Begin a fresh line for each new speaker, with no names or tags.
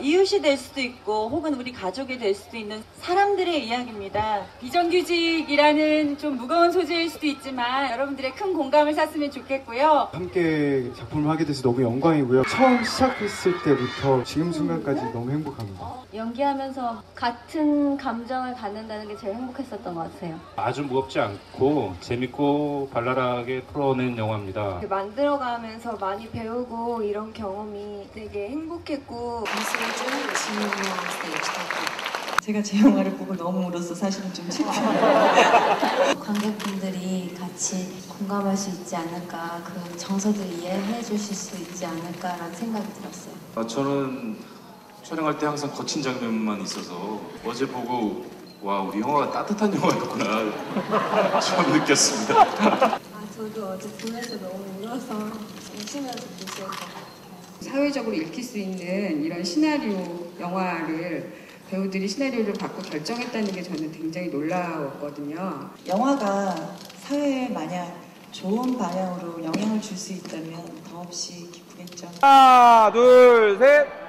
이웃이 될 수도 있고 혹은 우리 가족이 될 수도 있는 사람들의 이야기입니다. 비정규직이라는 좀 무거운 소재일 수도 있지만 여러분들의 큰 공감을 샀으면 좋겠고요.
함께 작품을 하게 돼서 너무 영광이고요. 처음 시작했을 때부터 지금 순간까지 너무 행복합니다.
연기하면서 같은 감정을 갖는다는 게 제일 행복했었던 것 같아요.
아주 무겁지 않고 재밌고 발랄하게 풀어낸 영화입니다.
만들어가면서 많이 배우고 이런 경험이 되게 행복했고
제가 제 영화를 보고 너무 울어서 사실은 좀 슬퍼요.
관객분들이 같이 공감할 수 있지 않을까, 그 정서들 이해해 주실 수 있지 않을까라는 생각이 들었어요.
아, 저는 촬영할 때 항상 거친 장면만 있어서 어제 보고 와 우리 영화가 따뜻한 영화였구나 처음 느꼈습니다.
아, 저도 어제 보면서 너무 울어서 웃으면서 같아요.
사회적으로 읽힐 수 있는 이런 시나리오 영화를 배우들이 시나리오를 받고 결정했다는 게 저는 굉장히 놀라웠거든요.
영화가 사회에 만약 좋은 방향으로 영향을 줄 수 있다면 더없이 기쁘겠죠.
하나, 둘, 셋.